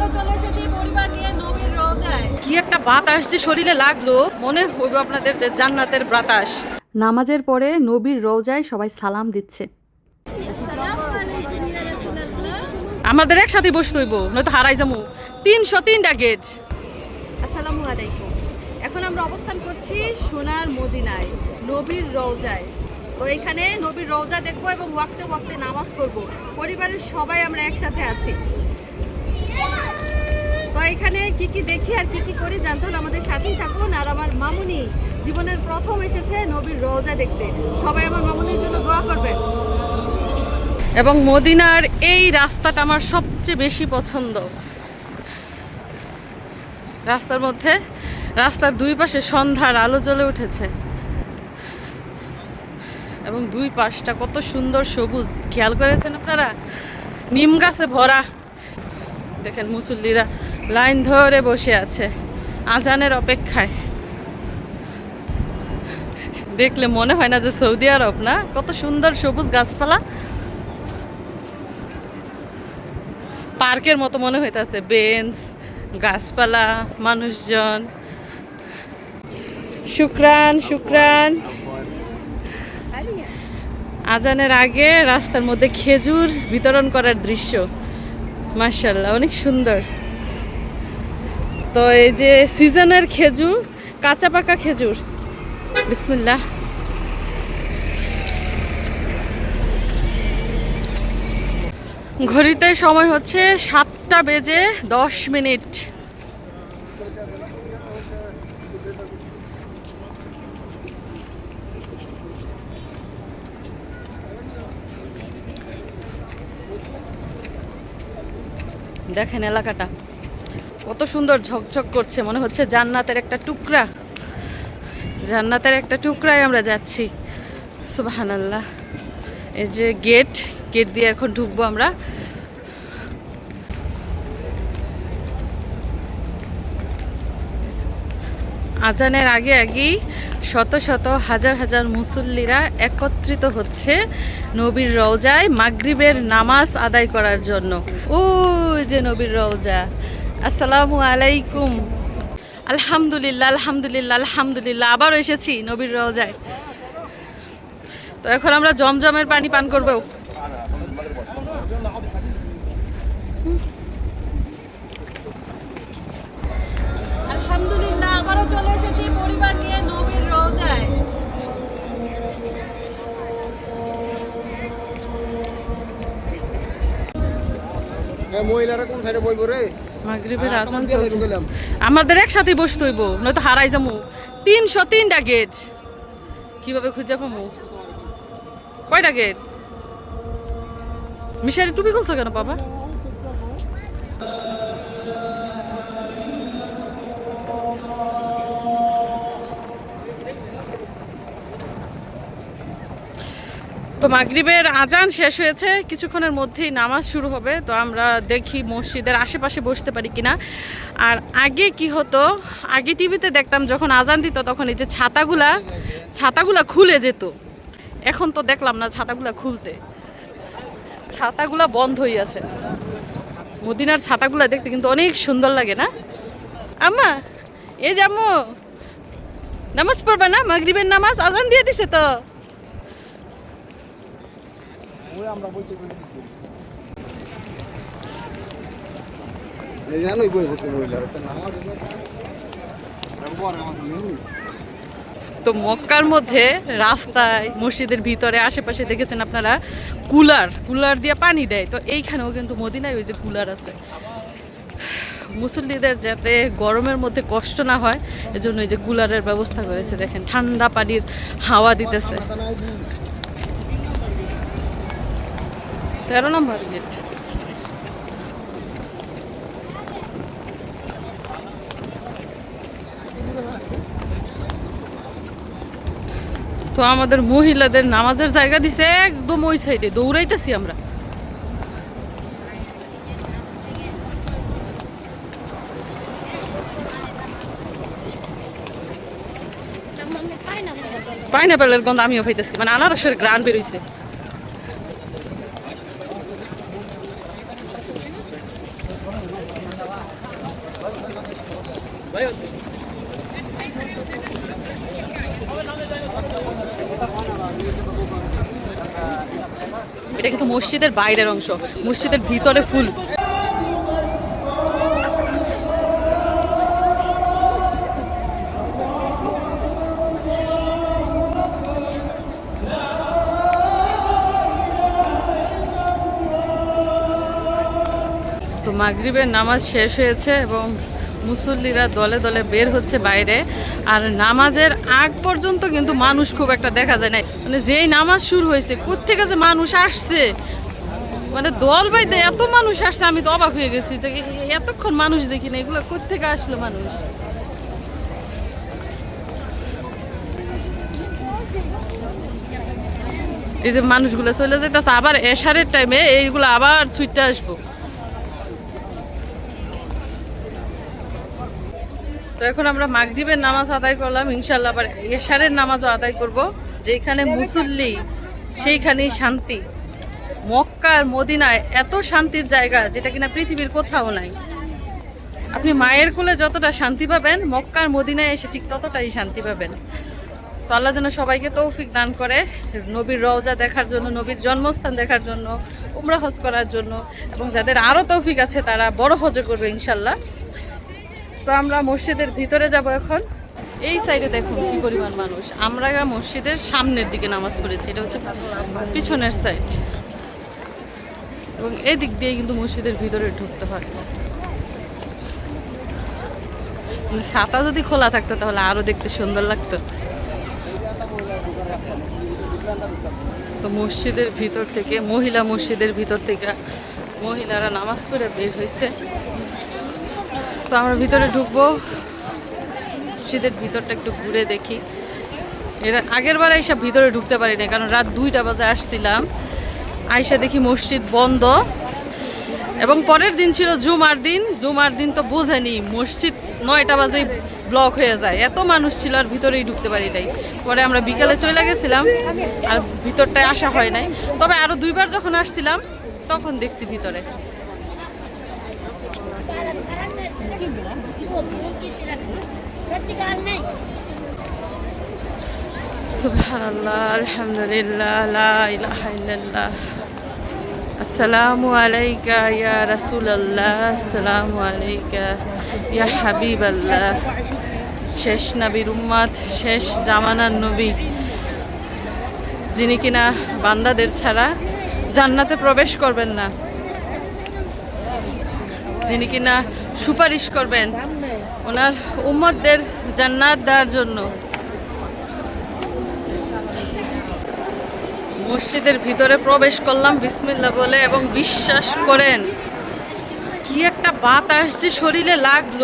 আবারও চলে এসেছি পরিবার নিয়ে নবীর রোজায়। কি একটা বাতাস যে শরীরে লাগল মনে হইব আপনাদের যে জান্নাতের বাতাস। নামাজের পরে নবীর রোজায় সবাই সালাম দিচ্ছে। আসসালামু আলাইকুম রাসূলুল্লাহ আমাদের একসাথে বসতে হইব নয়তো হারাই যাব। তিনশো তিনটা গেট আসসালামু আলাইকুম। এখন আমরা অবস্থান করছি সোনার মদিনায় নবীর রওজায় তো এখানে নবীর রওজা দেখব এবং ওয়াক্তে ওয়াক্তে নামাজ করব পরিবারের সবাই আমরা একসাথে আছি। তো এখানে কি কি দেখি আর কি কি করি জানতে হলে আমাদের সাথেই থাকুন। আর আমার মামুনি জীবনের প্রথম এসেছে নবীর রোজা দেখতে। সবাই আমার মামুনির জন্য দোয়া করবে এবং মদিনার এই রাস্তাটা আমার সবচেয়ে বেশি পছন্দ। রাস্তার মধ্যে, রাস্তার দুই পাশে সন্ধ্যার আলো জ্বলে উঠেছে। এবং দুই পাশটা কত সুন্দর সবুজ। খেয়াল করেছেন আপনারা? নিম গাছে ভরা। দেখেন মুসল্লিরা লাইন ধরে বসে আছে, আজানের অপেক্ষায়। দেখলে মনে হয় না যে সৌদি আরব না? কত সুন্দর সবুজ গাছপালা। পার্কের মতো মনে হইতাছে, বেঞ্চ, গাছপালা, মানুষজন। শুক্রান শুক্রান। আজানের আগে রাস্তার মধ্যে খেজুর বিতরণ করার দৃশ্য। মার্শাল্লাহ অনেক সুন্দর। তো এই যে সিজনের খেজুর, কাঁচা পাকা খেজুর। বিসমুল্লাহ। ঘড়িতে সময় হচ্ছে সাতটা বেজে দশ মিনিট। দেখেন এলাকাটা। কত সুন্দর ঝকঝক করছে, মনে হচ্ছে জান্নাতের একটা টুকরা। জান্নাতের একটা টুকরায় আমরা যাচ্ছি। সুবাহানাল্লাহ। এই যে গেট গেট দিয়ে এখন ঢুকবো আমরা। আজানের আগে আগেই শত শত হাজার হাজার মুসল্লিরা একত্রিত হচ্ছে নবীর রওজায় মাগরিবের নামাজ আদায় করার জন্য। ওই যে নবীর রওজা। আসসালামু আলাইকুম। আলহামদুলিল্লাহ আলহামদুলিল্লাহ আলহামদুলিল্লাহ আবার এসেছি নবীর রওজায়। তো এখন আমরা জমজমের পানি পান করব আলহামদুলিল্লাহ আবারও চলে এসেছি পরিবার নিয়ে নবীর রওজায় মহিলারা কোন সাইডে বইব রে? মাগরিবের হ্যাঁ, আজান চলছে। আমাদের একসাথে বসতে হইব নয়তো হারাই যাব তিনশো তিনটা গেট কীভাবে খুঁজে পাবো কয়টা গেট মিশারি টুপি খুলছো কেন বাবা? তো মাগরিবের আজান শেষ হয়েছে, কিছুক্ষণের মধ্যেই নামাজ শুরু হবে। তো আমরা দেখি মসজিদের আশেপাশে বসতে পারি কিনা। আর আগে কি হতো, আগে টিভিতে দেখতাম যখন আজান দিত তখন এই যে ছাতাগুলা ছাতাগুলা খুলে যেত। এখন তো দেখলাম না ছাতাগুলা খুলতে। ছাতাগুলা বন্ধ আছে। মদিনার ছাতাগুলা দেখতে কিন্তু অনেক সুন্দর লাগে না? আম্মা এ জামু নামাজ পড়বা না? মাগরিবের নামাজ আজান দিয়ে দিছে তো। আমরা বইতে তো মক্কার মধ্যে রাস্তায় মসজিদের ভিতরে আশেপাশে দেখেছেন আপনারা? কুলার কুলার দিয়ে পানি দেয়। তো এইখানেও কিন্তু মদিনায় ওই যে কুলার আছে। মুসল্লিদের যাতে গরমের মধ্যে কষ্ট না হয় এজন্য এই যে কুলারের ব্যবস্থা করেছে। দেখেন ঠান্ডা পানির হাওয়া দিতেছে। তেরো নম্বর গেট তো আমাদের মহিলাদের নামাজের জায়গা দিছে একদম ওই সাইডে দৌড়াইতেছি আমরা। পাইনাপেলের গন্ধ আমিও পাইতেছি মানে আনারসের গ্রান বেরোইছে এটা কিন্তু মসজিদের বাইরের অংশ মসজিদের ভিতরে ফুল। তো মাগরিবের নামাজ শেষ হয়েছে এবং মুসল্লিরা দলে দলে বের হচ্ছে বাইরে, আর নামাজের আগ পর্যন্ত কিন্তু মানুষ খুব একটা দেখা যায় না মানে যেই নামাজ শুরু হয়েছে থেকে যে মানুষ আসছে? মানে দল বাইতে এত মানুষ আসছে, আমি তো অবাক হয়ে গেছি যে এতক্ষণ মানুষ দেখি না এগুলো থেকে আসলো মানুষ? এই যে মানুষগুলো চলে যেতেছে আবার এশারের টাইমে এইগুলো আবার ছুটতে আসব। তো এখন আমরা মাগরিবের নামাজ আদায় করলাম ইনশাল্লাহ আবার এশারের নামাজও আদায় করব। যেখানে মুসল্লি, সেইখানেই শান্তি। মক্কা আর মদিনায় এত শান্তির জায়গা যেটা কিনা পৃথিবীর কোথাও নাই। আপনি মায়ের কোলে যতটা শান্তি পাবেন, মক্কা আর মদিনায় এসে ঠিক ততটাই শান্তি পাবেন। তো আল্লাহ যেন সবাইকে তৌফিক দান করে, নবীর রওজা দেখার জন্য, নবীর জন্মস্থান দেখার জন্য, উমরা হজ করার জন্য, এবং যাদের আরও তৌফিক আছে তারা বড় হজে করবে ইনশাল্লাহ তো আমরা মসজিদের ভিতরে যাব এখন। এই সাইডে দেখুন কি পরিমাণ মানুষ। আমরা মসজিদের সামনের দিকে নামাজ পড়েছি, এটা হচ্ছে পিছনের সাইড এবং এই দিক দিয়ে কিন্তু মসজিদের ভিতরে ঢুকতে হয়। মানে ছাতা যদি খোলা থাকতো তাহলে আরও দেখতে সুন্দর লাগতো। তো মসজিদের ভিতর থেকে, মহিলা মসজিদের ভিতর থেকে মহিলারা নামাজ পড়ে বের হয়েছে। তো আমরা ভিতরে ঢুকবো। মসজিদের ভিতরটা একটু ঘুরে দেখি। এর আগের বার আইসা ভিতরে ঢুকতে পারি না কারণ রাত দুইটা বাজে আসছিলাম। আইসা দেখি মসজিদ বন্ধ। এবং পরের দিন ছিল জুমার দিন। জুমার দিন তো বোঝেনি, মসজিদ নয়টা বাজেই ব্লক হয়ে যায়। এত মানুষ ছিল আর ভিতরেই ঢুকতে পারি নাই। পরে আমরা বিকালে চলে গেছিলাম, আর ভিতরটায় আসা হয় নাই। তবে আরও দুইবার যখন আসছিলাম, তখন দেখছি ভিতরে। সুবহানাল্লাহ লা ইলাহা ইল্লাল্লাহ। আসসালামু আলাইকা ইয়া রাসূলুল্লাহ, আসসালামু আলাইকা ইয়া হাবিবাল্লাহ। শেষ নবীর উম্মাদ শেষ জামানার নবী। যিনি কিনা বান্দাদের ছাড়া জান্নাতে প্রবেশ করবেন না। যিনি কিনা সুপারিশ করবেন। ওনার উম্মতদের জান্নাত দেওয়ার জন্য। মসজিদের ভিতরে প্রবেশ করলাম বিসমিল্লা বলে, এবং বিশ্বাস করেন, কি একটা বাতাস যে শরীরে লাগল,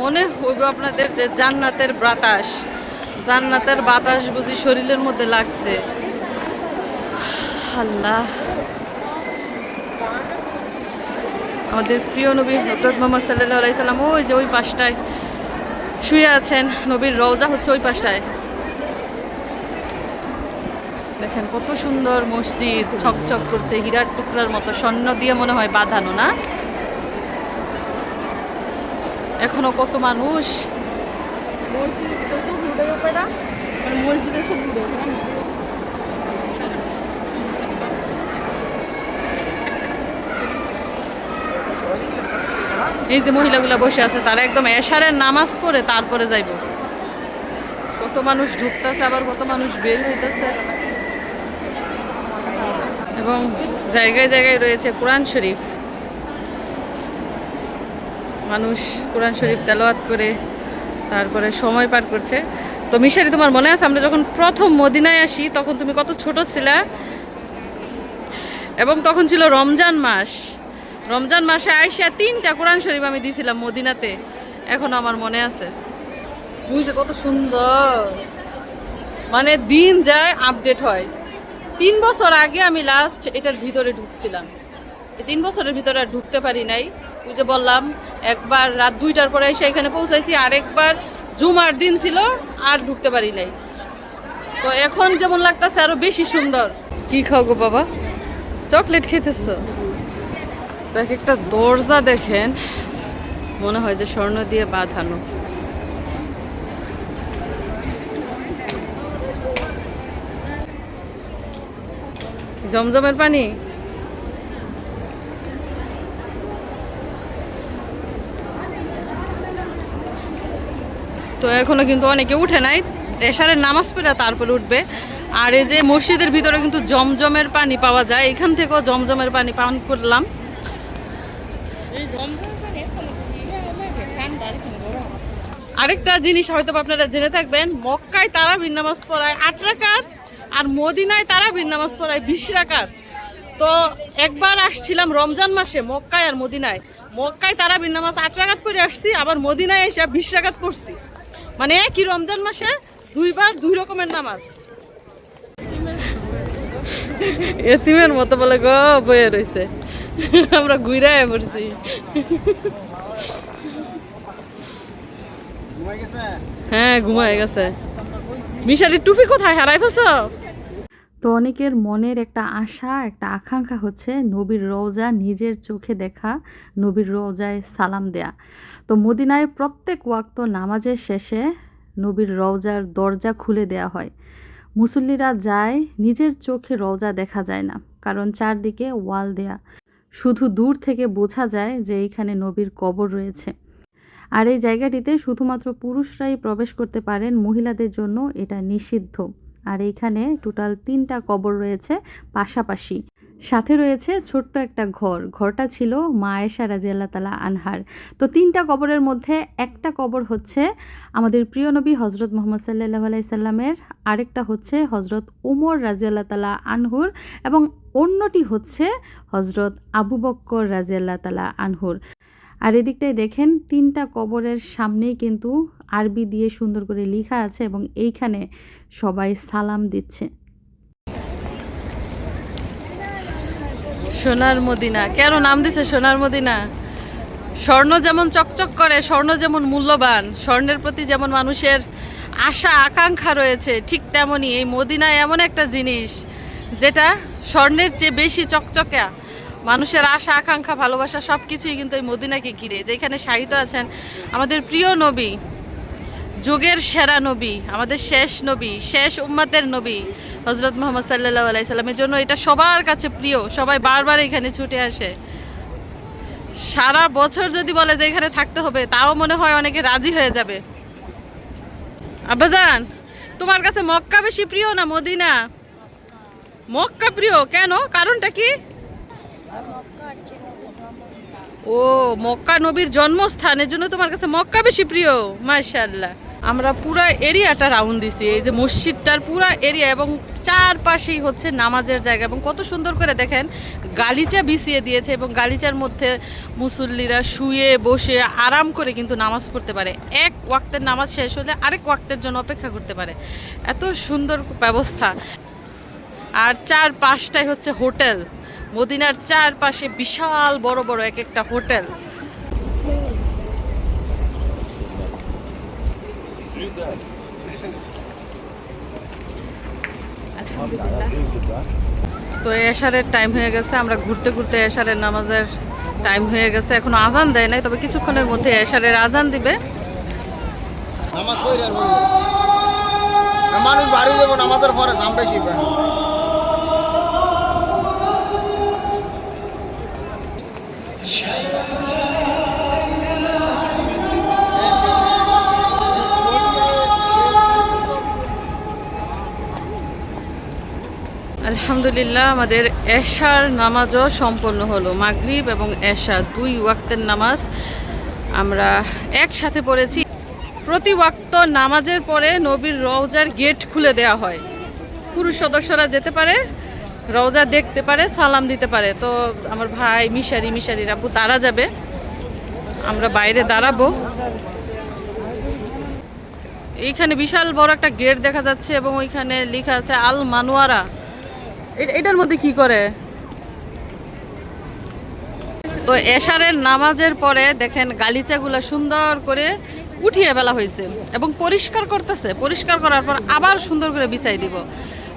মনে হইব আপনাদের যে জান্নাতের বাতাস। জান্নাতের বাতাস বুঝি শরীরের মধ্যে লাগছে। আল্লাহ। আমাদের প্রিয় নবী হজরত মোহাম্মদ সাল্লাহ আলাইসাল্লাম ওই যে ওই পাশটায় শুয়ে আছেন নবীর রওজা হচ্ছে ওই পাশটায়। দেখেন কত সুন্দর মসজিদ, ছকছক করছে, হীরার টুকরার মতো স্বর্ণ দিয়ে মনে হয় বাঁধানো, না? এখনও কত মানুষ? মসজিদ সব এই যে মহিলাগুলা বসে আছে, তারা একদম এশারের নামাজ পড়ে তারপরে যাইব। কত মানুষ ঢুকতেছে, আবার কত মানুষ বের হইতেছে। এবং জায়গায় জায়গায় রয়েছে কোরআন শরীফ। মানুষ কোরআন শরীফ তেলাওয়াত করে, তারপরে সময় পার করছে। তো মিশারি, তোমার মনে আছে আমরা যখন প্রথম মদিনায় আসি, তখন তুমি কত ছোট ছিলা? এবং তখন ছিল রমজান মাস। রমজান মাসে আইসা তিনটা কোরআন শরীফ আমি দিয়েছিলাম মদিনাতে। এখন আমার মনে আছে। বুঝছে কত সুন্দর। মানে দিন যায় আপডেট হয়। তিন বছর আগে আমি লাস্ট এটার ভিতরে ঢুকছিলাম। তিন বছরের ভিতরে আর ঢুকতে পারি নাই। ওই যে বললাম, একবার রাত দুইটার পরে এসে এখানে পৌঁছাইছি আর একবার জুমার দিন ছিল, আর ঢুকতে পারি নাই। তো এখন যেমন লাগতেছে আরও বেশি সুন্দর। কি খাও গো বাবা? চকলেট খেতেছ? তো এক একটা দরজা দেখেন, মনে হয় যে স্বর্ণ দিয়ে বাঁধানো। জমজমের পানি? তো এখনও কিন্তু অনেকে উঠে নাই। এশারের নামাজ পড়ে তারপরে উঠবে। আর এই যে মসজিদের ভিতরে কিন্তু জমজমের পানি পাওয়া যায়। এখান থেকেও জমজমের পানি পান করলাম। আরেকটা জিনিস হয়তো আপনারা জেনে থাকবেন, মক্কায় তারা নামাজ পড়ায় আট রাকাত আর মদিনায় তারা নামাজ পড়ায় বিশ রাকাত। তো একবার আসছিলাম রমজান মাসে মক্কায় আর মদিনায়। মক্কায় তারা নামাজ আট রাকাত পড়ে আসছি, আবার মদিনায় এসে বিশ রাকাত পড়ছি। মানে কি রমজান মাসে দুইবার দুই রকমের নামাজ। এতিমের মতো বলে গো বয়ে রয়েছে আমরা ঘুরায় পড়ছি। হ্যাঁ ঘুমায় গেছে। মিশালির টুপি কোথায়? হারাই ফেলছ? তো অনেকের মনের একটা আশা, একটা আকাঙ্ক্ষা হচ্ছে নবীর রওজা নিজের চোখে দেখা, নবীর রওজায় সালাম দেয়া। তো মদিনায় প্রত্যেক ওয়াক্ত নামাজের শেষে নবীর রওজার দরজা খুলে দেয়া হয়। মুসল্লিরা যায়, নিজের চোখে রওজা দেখা যায় না, কারণ চারদিকে ওয়াল দেয়া। শুধু দূর থেকে বোঝা যায় যে এইখানে নবীর কবর রয়েছে। আর এই জায়গাটিতে শুধুমাত্র পুরুষরাই প্রবেশ করতে পারেন, মহিলাদের জন্য এটা নিষিদ্ধ। আর এইখানে টোটাল তিনটা কবর রয়েছে পাশাপাশি। সাথে রয়েছে ছোট্ট একটা ঘর। ঘরটা ছিল মা আয়েশা রাজিয়াল্লাহ তালা আনহার। তো তিনটা কবরের মধ্যে একটা কবর হচ্ছে আমাদের প্রিয় নবী হজরত মোহাম্মদ সাল্লাহ আলাইসাল্লামের আরেকটা হচ্ছে হজরত উমর রাজিয়াল্লাহ তালা আনহুর এবং অন্যটি হচ্ছে হজরত আবু বক্কর রাজিয়াল্লাহ তালা আনহুর। আর এদিকটায় দেখেন, তিনটা কবরের সামনেই কিন্তু আরবি দিয়ে সুন্দর করে লেখা আছে এবং এইখানে সবাই সালাম দিচ্ছে। সোনার মদিনা। কেন নাম দিছে সোনার মদিনা? স্বর্ণ যেমন চকচক করে, স্বর্ণ যেমন মূল্যবান, স্বর্ণের প্রতি যেমন মানুষের আশা, আকাঙ্ক্ষা রয়েছে, ঠিক তেমনই এই মদিনা এমন একটা জিনিস, যেটা স্বর্ণের চেয়ে বেশি চকচকা। মানুষের আশা, আকাঙ্ক্ষা, ভালোবাসা সব কিছুই কিন্তু এই মদিনাকে ঘিরে। যেখানে সাহিত্য আছেন আমাদের প্রিয় নবী, যুগের সেরা নবী, আমাদের শেষ নবী, শেষ উম্মাতের নবী হজরত মোহাম্মদ সাল্লাহ আলাইসাল্লামের জন্য এটা সবার কাছে প্রিয়। সবাই বারবার এখানে ছুটে আসে। সারা বছর যদি বলে যে এখানে থাকতে হবে, তাও মনে হয় অনেকে রাজি হয়ে যাবে। আব্বাজান, তোমার কাছে মক্কা বেশি প্রিয় না মদিনা? মক্কা প্রিয়, কেন? কারণটা কি? ও, মক্কা নবীর জন্মস্থান এর জন্য তোমার কাছে মক্কা বেশি প্রিয়, মাশাআল্লাহ। আমরা পুরা এরিয়াটা রাউন্ড দিছি, এই যে মসজিদটার পুরা এরিয়া এবং চারপাশেই হচ্ছে নামাজের জায়গা এবং কত সুন্দর করে দেখেন, গালিচা বিছিয়ে দিয়েছে এবং গালিচার মধ্যে মুসল্লিরা শুয়ে বসে আরাম করে কিন্তু নামাজ পড়তে পারে। এক ওয়াক্তের নামাজ শেষ হলে আরেক ওয়াক্তের জন্য অপেক্ষা করতে পারে। এত সুন্দর ব্যবস্থা। আর চার পাশটাই হচ্ছে হোটেল। মদিনার চারপাশে বিশাল বড় বড় এক একটা হোটেল। তো এশারের টাইম হয়ে গেছে, আমরা ঘুরতে ঘুরতে এশারের নামাজের টাইম হয়ে গেছে। এখনও আজান দেয় নাই, তবে কিছুক্ষণের মধ্যে এশারের আজান দিবে। নামাজ মানুষ বাড়ি যাব, নামাজের পরে দাম বেশি আলহামদুলিল্লাহ, আমাদের এশার নামাজও সম্পন্ন হলো। মাগরিব এবং এশা দুই ওয়াক্তের নামাজ আমরা একসাথে পড়েছি। প্রতি ওয়াক্ত নামাজের পরে নবীর রওজার গেট খুলে দেওয়া হয়। পুরুষ সদস্যরা যেতে পারে রওজা দেখতে পারে, সালাম দিতে পারে। তো আমার ভাই, মিশারি মিশারি আব্বু, তারা যাবে। আমরা বাইরে দাঁড়াবো। এইখানে বিশাল বড় একটা গেট দেখা যাচ্ছে এবং ওইখানে লেখা আছে, আল মানোয়ারা। এটার মধ্যে কি করে? তো এশারের নামাজের পরে দেখেন গালিচাগুলা সুন্দর করে উঠিয়ে বেলা হয়েছে এবং পরিষ্কার করতেছে। পরিষ্কার করার পর আবার সুন্দর করে বিছাই দিব।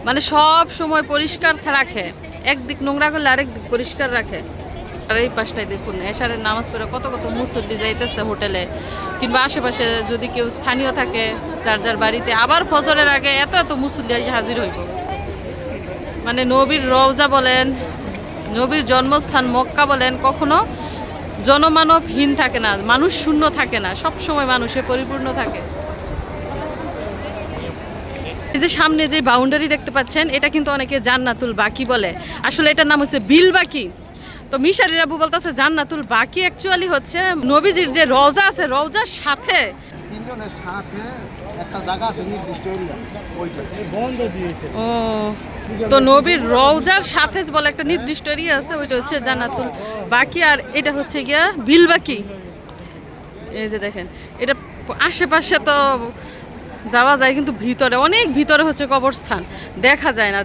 মানে সব সময় পরিষ্কার রাখে। একদিক নোংরা করলে আরেক দিক পরিষ্কার রাখে। আর এই পাশটায় দেখুন, এশারের নামাজ পড়ে কত কত মুসল্লি যাইতেছে হোটেলে। কিংবা আশেপাশে যদি কেউ স্থানীয় থাকে, যার যার বাড়িতে, আবার ফজরের আগে এত এত মুসল্লি এসে হাজির হইব। মানে নবীর রওজা বলেন, নবীর জন্মস্থান মক্কা বলেন, কখনো জনমানবহীন থাকে না, মানুষ শূন্য থাকে না সব সময় মানুষে পরিপূর্ণ থাকে। এই যে সামনে যে বাউন্ডারি দেখতে পাচ্ছেন এটা কিন্তু অনেকে জান্নাতুল বাকি বলে। আসলে এটার নাম হচ্ছে বিল বাকি। তো মিশারির আবু বলতেছে জান্নাতুল বাকি অ্যাকচুয়ালি হচ্ছে নবীজির যে রওজা আছে রওজার সাথে। তিনজনের সাথে একটা জায়গা আছে নির্দিষ্ট এরিয়া ওইটা। ও তো নবীর রওজার সাথে বলে একটা নির্দিষ্ট এরিয়া আছে ওইটা হচ্ছে জান্নাতুল বাকি। আর এটা হচ্ছে গিয়া বিল বাকি। এই যে দেখেন এটা আশেপাশে তো যাওয়া যায় কিন্তু ভিতরে, অনেক ভিতরে হচ্ছে কবরস্থান, দেখা যায় না।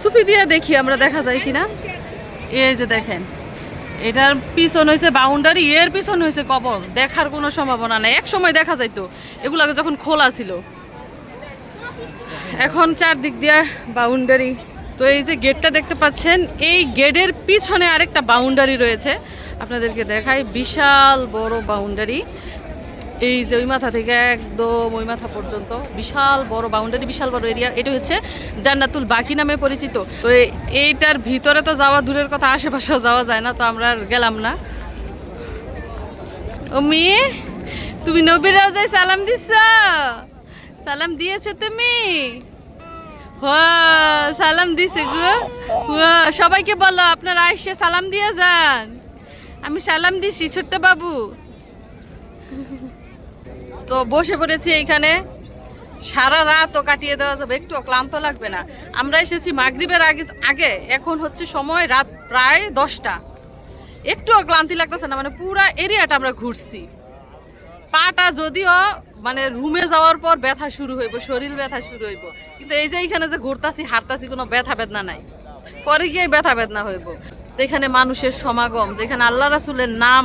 সুফি দিয়ে দেখি আমরা দেখা যায় কিনা। এই যে দেখেন, এটার পিছন হয়েছে বাউন্ডারি এর পিছন হয়েছে কবর, দেখার কোনো সম্ভাবনা নেই। এক সময় দেখা যাইতো, এগুলোকে যখন খোলা ছিল। এখন চারদিক দিয়ে বাউন্ডারি তো এই যে গেটটা দেখতে পাচ্ছেন, এই গেটের পিছনে আরেকটা বাউন্ডারি রয়েছে। আপনাদেরকে দেখাই, বিশাল বড় বাউন্ডারি এই যে ওই মাথা থেকে একদম ওই মাথা পর্যন্ত বিশাল বড় বাউন্ডারি বিশাল বড় এরিয়া এটা হচ্ছে জান্নাতুল বাকি নামে পরিচিত। তো এইটার ভিতরে তো যাওয়া দূরের কথা, আশেপাশেও যাওয়া যায় না, তো আমরা আর গেলাম না। ও মেয়ে তুমি নবীরাও যাই সালাম দিছ? সালাম দিয়েছ তুমি? সালাম দিছে গো। সবাইকে বলো, আপনার এসে সালাম দিয়ে যান। আমি সালাম দিছি, ছোট্ট বাবু। তো বসে পড়েছি এইখানে সারা রাতও কাটিয়ে দেওয়া যাবে একটু ক্লান্ত লাগবে না। আমরা এসেছি মাগরিবের আগে আগে, এখন হচ্ছে সময় রাত প্রায় দশটা। একটুও ক্লান্তি লাগতেছে না মানে পুরা এরিয়াটা আমরা ঘুরছি। পাটা যদিও মানে রুমে যাওয়ার পর ব্যথা শুরু হইব, শরীর ব্যথা শুরু হইব, কিন্তু এই যে এইখানে যে ঘুরতাছি, হাঁটতাছি, কোনো ব্যথা বেদনা নাই। পরে গিয়ে ব্যথা বেদনা হইব। যেখানে মানুষের সমাগম, যেখানে আল্লাহ রাসুলের নাম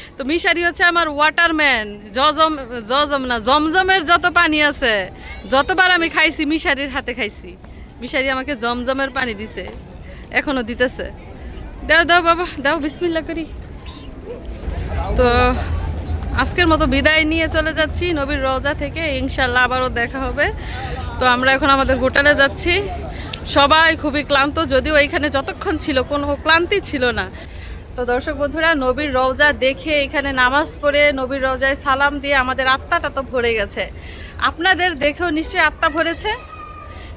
তো মিশারি হচ্ছে আমার ওয়াটারম্যান জজম জজম না, জমজমের যত পানি আছে, যতবার আমি খাইছি, মিশারির হাতে খাইছি, মিশারি আমাকে জমজমের পানি দিছে, এখনও দিতেছে। দাও দাও বাবা, দাও বিসমিল্লা করি। তো আজকের মতো বিদায় নিয়ে চলে যাচ্ছি, নবীর রওজা থেকে ইনশাল্লাহ আবারও দেখা হবে। তো আমরা এখন আমাদের হোটেলে যাচ্ছি। সবাই খুবই ক্লান্ত, যদিও এখানে যতক্ষণ ছিল, কোনো ক্লান্তি ছিল না। তো দর্শক বন্ধুরা, নবীর রওজা দেখে এখানে নামাজ পড়ে নবীর রওজায় সালাম দিয়ে আমাদের আত্মাটা তো ভরে গেছে। আপনাদের দেখেও নিশ্চয়ই আত্মা ভরেছে।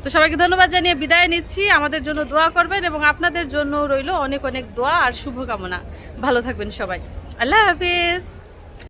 তো সবাইকে ধন্যবাদ জানিয়ে বিদায় নিচ্ছি। আমাদের জন্য দোয়া করবেন এবং আপনাদের জন্য রইল অনেক অনেক দোয়া আর শুভকামনা। ভালো থাকবেন সবাই। আল্লাহ হাফিজ।